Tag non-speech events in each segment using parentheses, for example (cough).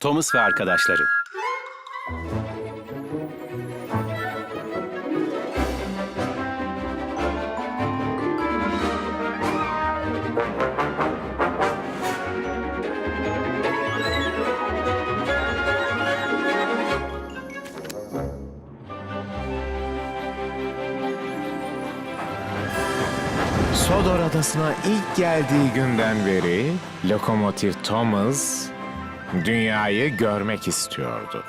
Thomas ve arkadaşları. Sodor Adası'na ilk geldiği günden beri Lokomotiv Thomas dünyayı görmek istiyordu.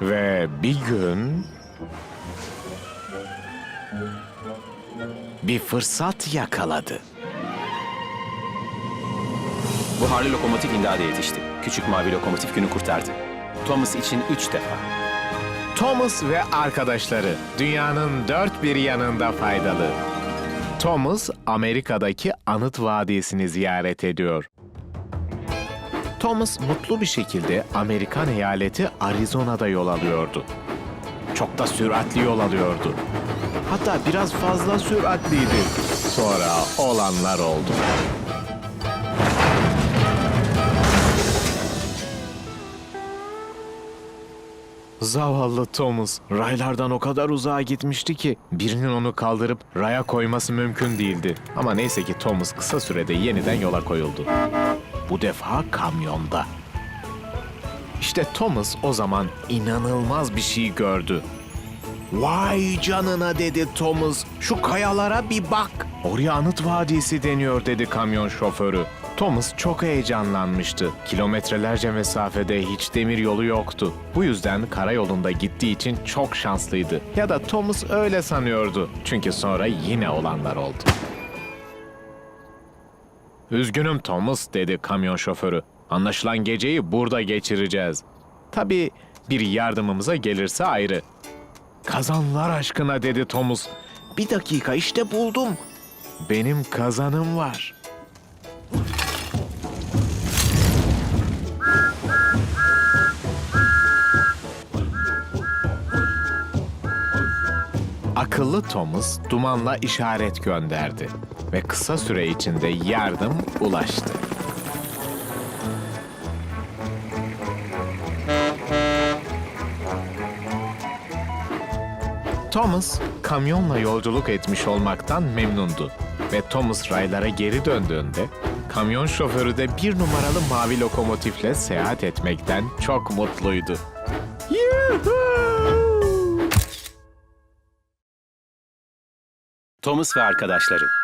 Ve bir gün bir fırsat yakaladı. Buharlı lokomotif imdada yetişti. Küçük mavi lokomotif günü kurtardı. Thomas için üç defa. Thomas ve arkadaşları dünyanın dört bir yanında faydalı. Thomas Amerika'daki Anıt Vadisi'ni ziyaret ediyor. Thomas mutlu bir şekilde Amerikan eyaleti Arizona'da yol alıyordu. Çok da süratli yol alıyordu. Hatta biraz fazla süratliydi. Sonra olanlar oldu. Zavallı Thomas, raylardan o kadar uzağa gitmişti ki birinin onu kaldırıp raya koyması mümkün değildi. Ama neyse ki Thomas kısa sürede yeniden yola koyuldu. Bu defa kamyonda. İşte Thomas o zaman inanılmaz bir şey gördü. Vay canına dedi Thomas. Şu kayalara bir bak. Oraya Anıt Vadisi deniyor dedi kamyon şoförü. Thomas çok heyecanlanmıştı. Kilometrelerce mesafede hiç demir yolu yoktu. Bu yüzden karayolunda gittiği için çok şanslıydı. Ya da Thomas öyle sanıyordu. Çünkü sonra yine olanlar oldu. Üzgünüm Thomas dedi kamyon şoförü. Anlaşılan geceyi burada geçireceğiz. Tabii bir yardımımıza gelirse ayrı. Kazanlar aşkına dedi Thomas. Bir dakika işte buldum. Benim kazanım var. Akıllı Thomas dumanla işaret gönderdi ve kısa süre içinde yardım ulaştı. Thomas kamyonla yolculuk etmiş olmaktan memnundu ve Thomas raylara geri döndüğünde kamyon şoförü de bir numaralı mavi lokomotifle seyahat etmekten çok mutluydu. Yuhuu! Thomas ve arkadaşları.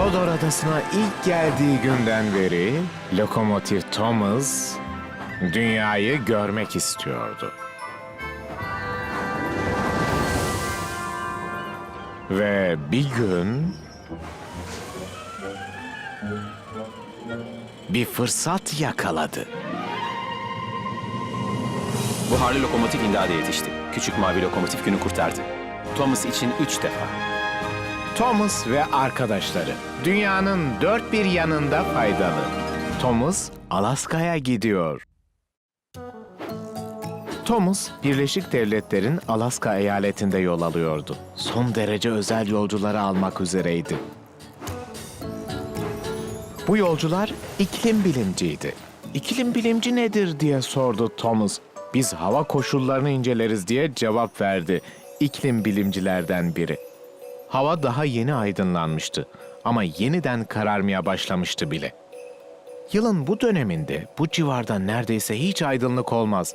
Sodor Adası'na ilk geldiği günden beri Lokomotiv Thomas dünyayı görmek istiyordu. Ve bir gün bir fırsat yakaladı. Buharlı lokomotif imdada yetişti. Küçük mavi lokomotif günü kurtardı. Thomas için üç defa. Thomas ve arkadaşları dünyanın dört bir yanında faydalı. Thomas Alaska'ya gidiyor. Thomas, Birleşik Devletler'in Alaska eyaletinde yol alıyordu. Son derece özel yolcuları almak üzereydi. Bu yolcular iklim bilimciydi. İklim bilimci nedir diye sordu Thomas. Biz hava koşullarını inceleriz diye cevap verdi iklim bilimcilerden biri. Hava daha yeni aydınlanmıştı ama yeniden kararmaya başlamıştı bile. Yılın bu döneminde bu civarda neredeyse hiç aydınlık olmaz.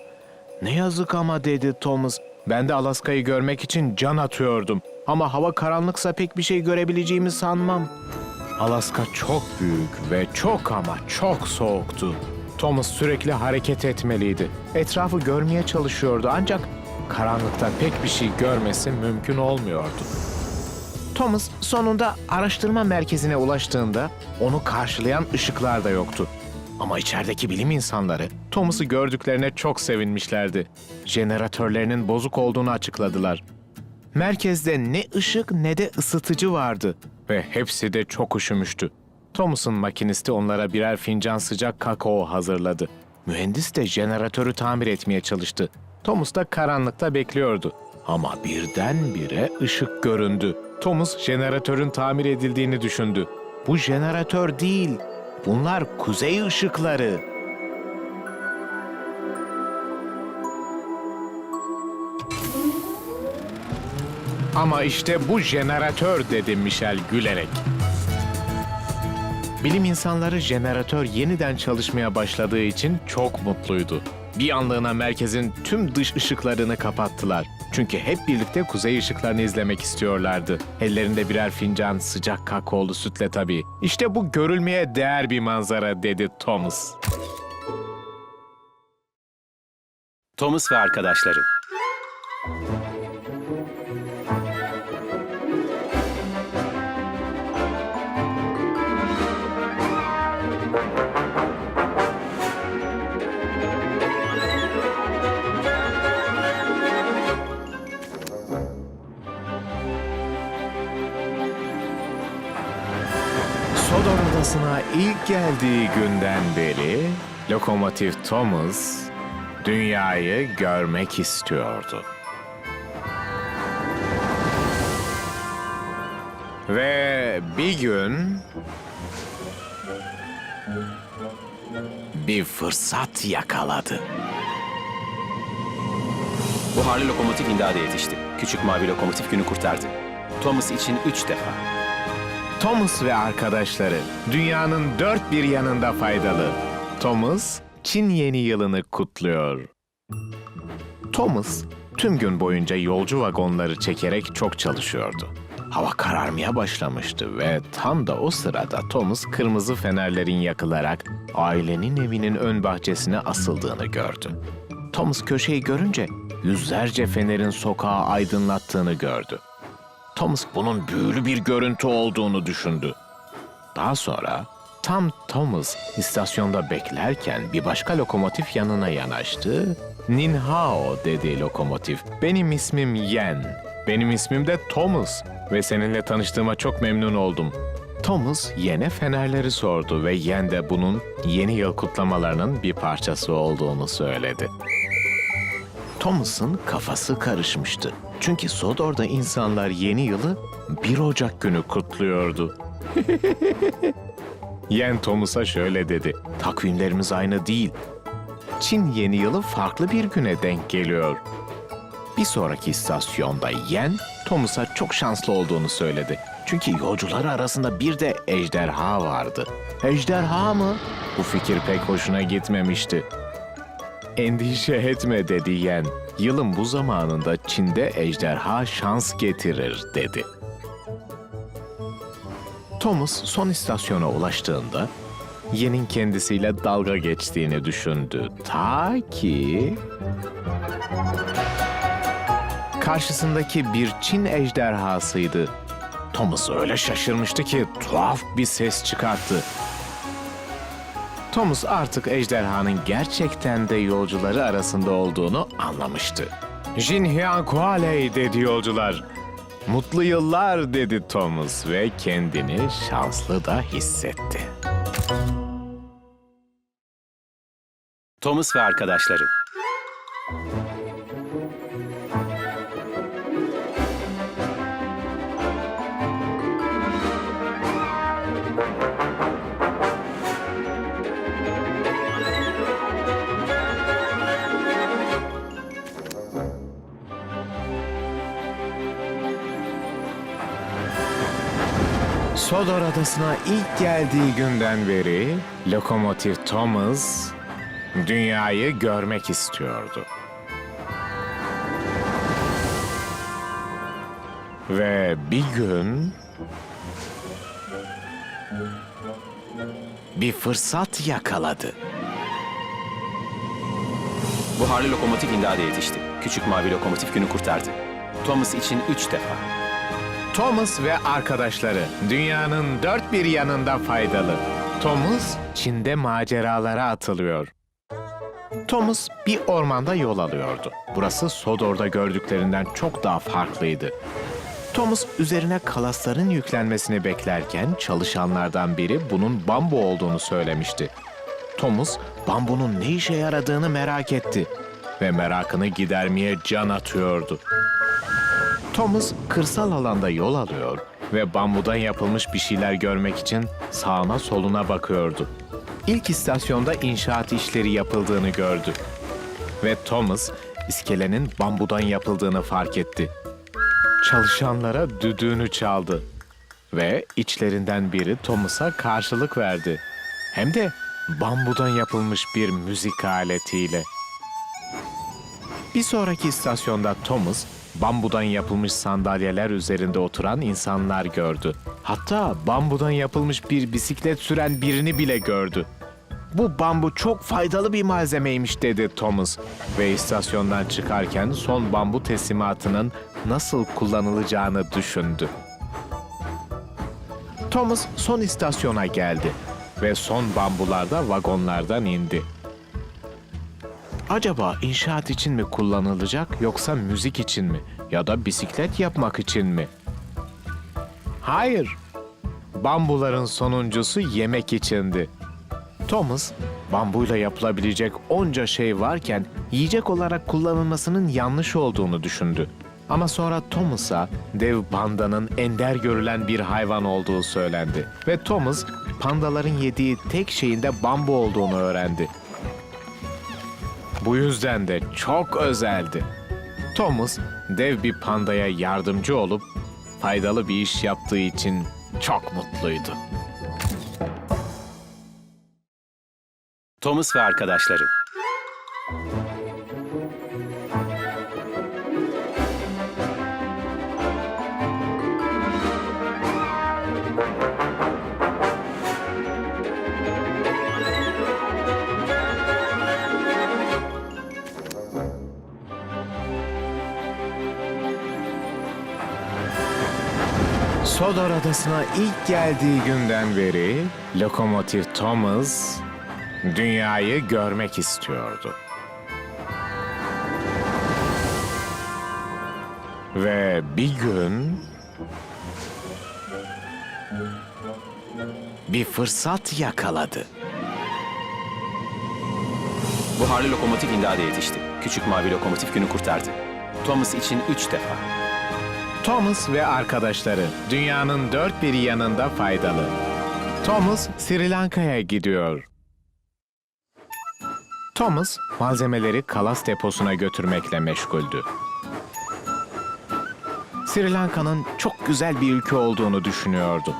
Ne yazık ama dedi Thomas. Ben de Alaska'yı görmek için can atıyordum. Ama hava karanlıksa pek bir şey görebileceğimi sanmam. Alaska çok büyük ve çok ama çok soğuktu. Thomas sürekli hareket etmeliydi. Etrafı görmeye çalışıyordu ancak karanlıkta pek bir şey görmesi mümkün olmuyordu. Thomas sonunda araştırma merkezine ulaştığında onu karşılayan ışıklar da yoktu. Ama içerideki bilim insanları Thomas'ı gördüklerine çok sevinmişlerdi. Jeneratörlerinin bozuk olduğunu açıkladılar. Merkezde ne ışık ne de ısıtıcı vardı ve hepsi de çok üşümüştü. Thomas'ın makinisti onlara birer fincan sıcak kakao hazırladı. Mühendis de jeneratörü tamir etmeye çalıştı. Thomas da karanlıkta bekliyordu. Ama birdenbire ışık göründü. Thomas jeneratörün tamir edildiğini düşündü. Bu jeneratör değil, bunlar kuzey ışıkları. Ama işte bu jeneratör dedi Michel gülerek. Bilim insanları jeneratör yeniden çalışmaya başladığı için çok mutluydu. Bir anlığına merkezin tüm dış ışıklarını kapattılar. Çünkü hep birlikte kuzey ışıklarını izlemek istiyorlardı. Ellerinde birer fincan sıcak kakaolu sütle tabii. İşte bu görülmeye değer bir manzara dedi Thomas. Thomas ve arkadaşları. Sodor Adası'na ilk geldiği günden beri lokomotif Thomas dünyayı görmek istiyordu. Ve bir gün bir fırsat yakaladı. Buharlı lokomotif imdada yetişti. Küçük mavi lokomotif günü kurtardı. Thomas için üç defa. Thomas ve arkadaşları dünyanın dört bir yanında faydalı. Thomas, Çin yeni yılını kutluyor. Thomas, tüm gün boyunca yolcu vagonları çekerek çok çalışıyordu. Hava kararmaya başlamıştı ve tam da o sırada Thomas kırmızı fenerlerin yakılarak ailenin evinin ön bahçesine asıldığını gördü. Thomas köşeyi görünce yüzlerce fenerin sokağı aydınlattığını gördü. Thomas bunun büyülü bir görüntü olduğunu düşündü. Daha sonra tam Thomas istasyonda beklerken bir başka lokomotif yanına yanaştı. Ninhao dedi lokomotif. Benim ismim Yen. Benim ismim de Thomas ve seninle tanıştığıma çok memnun oldum. Thomas Yen'e fenerleri sordu ve Yen de bunun yeni yıl kutlamalarının bir parçası olduğunu söyledi. Thomas'ın kafası karışmıştı. Çünkü Sodor'da insanlar yeni yılı 1 Ocak günü kutluyordu. (laughs) Yen Thomas'a şöyle dedi. Takvimlerimiz aynı değil. Çin yeni yılı farklı bir güne denk geliyor. Bir sonraki istasyonda Yen, Thomas'a çok şanslı olduğunu söyledi. Çünkü yolcuları arasında bir de ejderha vardı. Ejderha mı? Bu fikir pek hoşuna gitmemişti. Endişe etme dedi Yen. Yılın bu zamanında Çin'de ejderha şans getirir dedi. Thomas son istasyona ulaştığında Yen'in kendisiyle dalga geçtiğini düşündü. Ta ki karşısındaki bir Çin ejderhasıydı. Thomas öyle şaşırmıştı ki tuhaf bir ses çıkarttı. Thomas artık ejderhanın gerçekten de yolcuları arasında olduğunu anlamıştı. Jinhyang Kualei dedi yolcular. Mutlu yıllar dedi Thomas ve kendini şanslı da hissetti. Thomas ve arkadaşları. Sodor Adası'na ilk geldiği günden beri lokomotif Thomas dünyayı görmek istiyordu. Ve bir gün bir fırsat yakaladı. Buharlı lokomotif imdada yetişti. Küçük mavi lokomotif günü kurtardı. Thomas için üç defa. Thomas ve arkadaşları dünyanın dört bir yanında faydalı. Thomas Çin'de maceralara atılıyor. Thomas bir ormanda yol alıyordu. Burası Sodor'da gördüklerinden çok daha farklıydı. Thomas üzerine kalasların yüklenmesini beklerken çalışanlardan biri bunun bambu olduğunu söylemişti. Thomas bambunun ne işe yaradığını merak etti ve merakını gidermeye can atıyordu. Thomas kırsal alanda yol alıyor ve bambudan yapılmış bir şeyler görmek için sağına soluna bakıyordu. İlk istasyonda inşaat işleri yapıldığını gördü. Ve Thomas iskelenin bambudan yapıldığını fark etti. Çalışanlara düdüğünü çaldı. Ve içlerinden biri Thomas'a karşılık verdi. Hem de bambudan yapılmış bir müzik aletiyle. Bir sonraki istasyonda Thomas, bambudan yapılmış sandalyeler üzerinde oturan insanlar gördü. Hatta bambudan yapılmış bir bisiklet süren birini bile gördü. Bu bambu çok faydalı bir malzemeymiş dedi Thomas ve istasyondan çıkarken son bambu teslimatının nasıl kullanılacağını düşündü. Thomas son istasyona geldi ve son bambularda vagonlardan indi. Acaba inşaat için mi kullanılacak yoksa müzik için mi ya da bisiklet yapmak için mi? Hayır. Bambuların sonuncusu yemek içindi. Thomas, bambuyla yapılabilecek onca şey varken yiyecek olarak kullanılmasının yanlış olduğunu düşündü. Ama sonra Thomas'a dev pandanın ender görülen bir hayvan olduğu söylendi. Ve Thomas, pandaların yediği tek şeyin de bambu olduğunu öğrendi. Bu yüzden de çok özeldi. Thomas, dev bir pandaya yardımcı olup faydalı bir iş yaptığı için çok mutluydu. Thomas ve arkadaşları. Sodor Adası'na ilk geldiği günden beri Lokomotiv Thomas dünyayı görmek istiyordu. Ve bir gün bir fırsat yakaladı. Buharlı lokomotif imdada yetişti. Küçük mavi lokomotif günü kurtardı. Thomas için üç defa. Thomas ve arkadaşları dünyanın dört bir yanında faydalı. Thomas Sri Lanka'ya gidiyor. Thomas malzemeleri kalas deposuna götürmekle meşguldü. Sri Lanka'nın çok güzel bir ülke olduğunu düşünüyordu.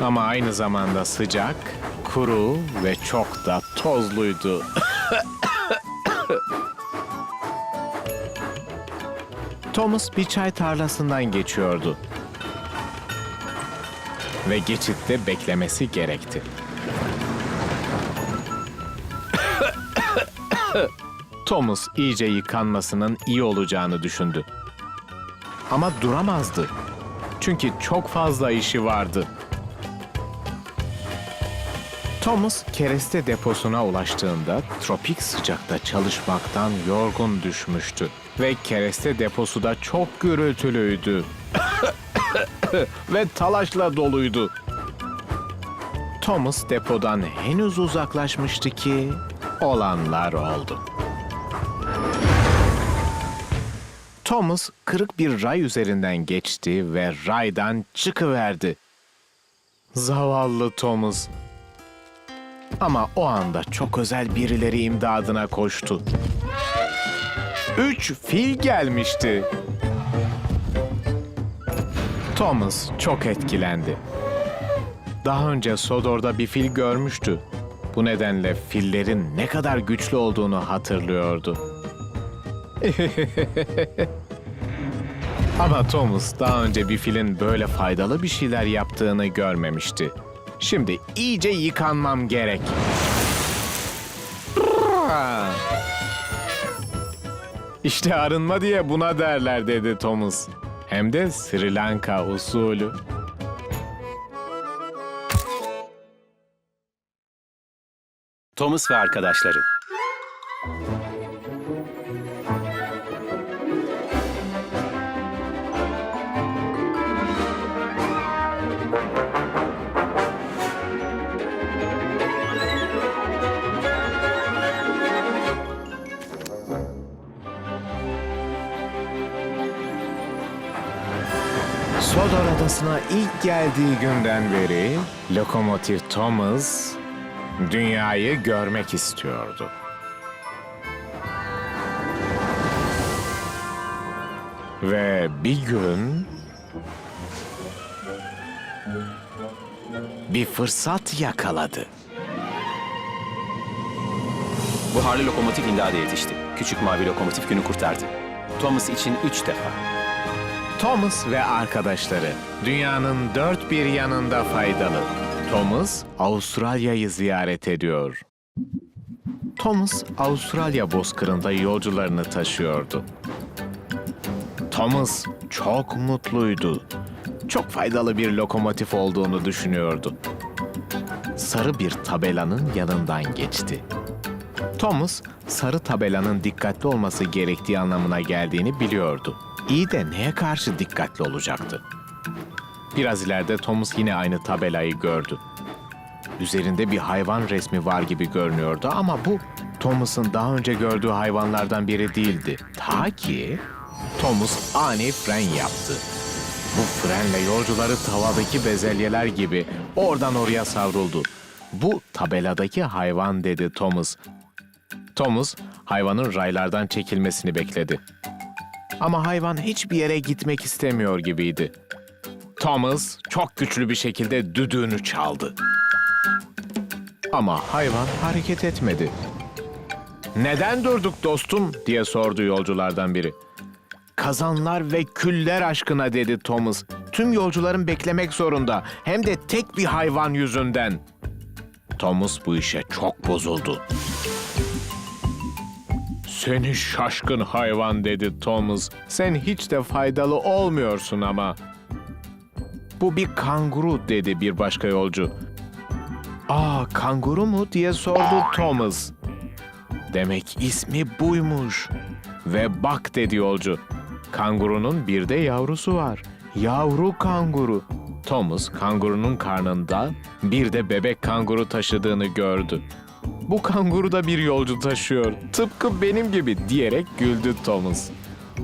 Ama aynı zamanda sıcak, kuru ve çok da tozluydu. (laughs) Thomas bir çay tarlasından geçiyordu. Ve geçitte beklemesi gerekti. (coughs) Thomas iyice yıkanmasının iyi olacağını düşündü. Ama duramazdı. Çünkü çok fazla işi vardı. Thomas kereste deposuna ulaştığında tropik sıcakta çalışmaktan yorgun düşmüştü ve kereste deposu da çok gürültülüydü (coughs) ve talaşla doluydu. Thomas depodan henüz uzaklaşmıştı ki olanlar oldu. Thomas kırık bir ray üzerinden geçti ve raydan çıkıverdi. Zavallı Thomas ama o anda çok özel birileri imdadına koştu. Üç fil gelmişti. Thomas çok etkilendi. Daha önce Sodor'da bir fil görmüştü. Bu nedenle fillerin ne kadar güçlü olduğunu hatırlıyordu. (laughs) Ama Thomas daha önce bir filin böyle faydalı bir şeyler yaptığını görmemişti. Şimdi iyice yıkanmam gerek. İşte arınma diye buna derler dedi Thomas. Hem de Sri Lanka usulü. Thomas ve arkadaşları. Sodor Adası'na ilk geldiği günden beri lokomotif Thomas dünyayı görmek istiyordu. Ve bir gün bir fırsat yakaladı. Buharlı lokomotif imdada yetişti. Küçük mavi lokomotif günü kurtardı. Thomas için üç defa. Thomas ve arkadaşları dünyanın dört bir yanında faydalı. Thomas Avustralya'yı ziyaret ediyor. Thomas Avustralya bozkırında yolcularını taşıyordu. Thomas çok mutluydu. Çok faydalı bir lokomotif olduğunu düşünüyordu. Sarı bir tabelanın yanından geçti. Thomas, sarı tabelanın dikkatli olması gerektiği anlamına geldiğini biliyordu. İyi de neye karşı dikkatli olacaktı? Biraz ileride Thomas yine aynı tabelayı gördü. Üzerinde bir hayvan resmi var gibi görünüyordu ama bu Thomas'ın daha önce gördüğü hayvanlardan biri değildi. Ta ki Thomas ani fren yaptı. Bu frenle yolcuları tavadaki bezelyeler gibi oradan oraya savruldu. Bu tabeladaki hayvan dedi Thomas. Thomas hayvanın raylardan çekilmesini bekledi. Ama hayvan hiçbir yere gitmek istemiyor gibiydi. Thomas çok güçlü bir şekilde düdüğünü çaldı. Ama hayvan hareket etmedi. Neden durduk dostum diye sordu yolculardan biri. Kazanlar ve küller aşkına dedi Thomas. Tüm yolcuların beklemek zorunda. Hem de tek bir hayvan yüzünden. Thomas bu işe çok bozuldu. Seni şaşkın hayvan dedi Thomas. Sen hiç de faydalı olmuyorsun ama. Bu bir kanguru dedi bir başka yolcu. Aa kanguru mu diye sordu Thomas. Demek ismi buymuş. Ve bak dedi yolcu. Kangurunun bir de yavrusu var. Yavru kanguru. Thomas kangurunun karnında bir de bebek kanguru taşıdığını gördü. Bu kanguru da bir yolcu taşıyor. Tıpkı benim gibi diyerek güldü Thomas.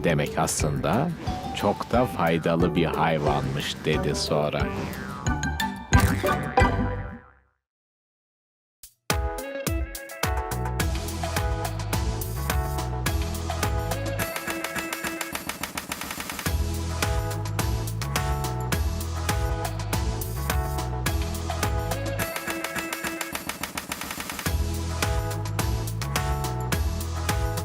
Demek aslında çok da faydalı bir hayvanmış dedi sonra.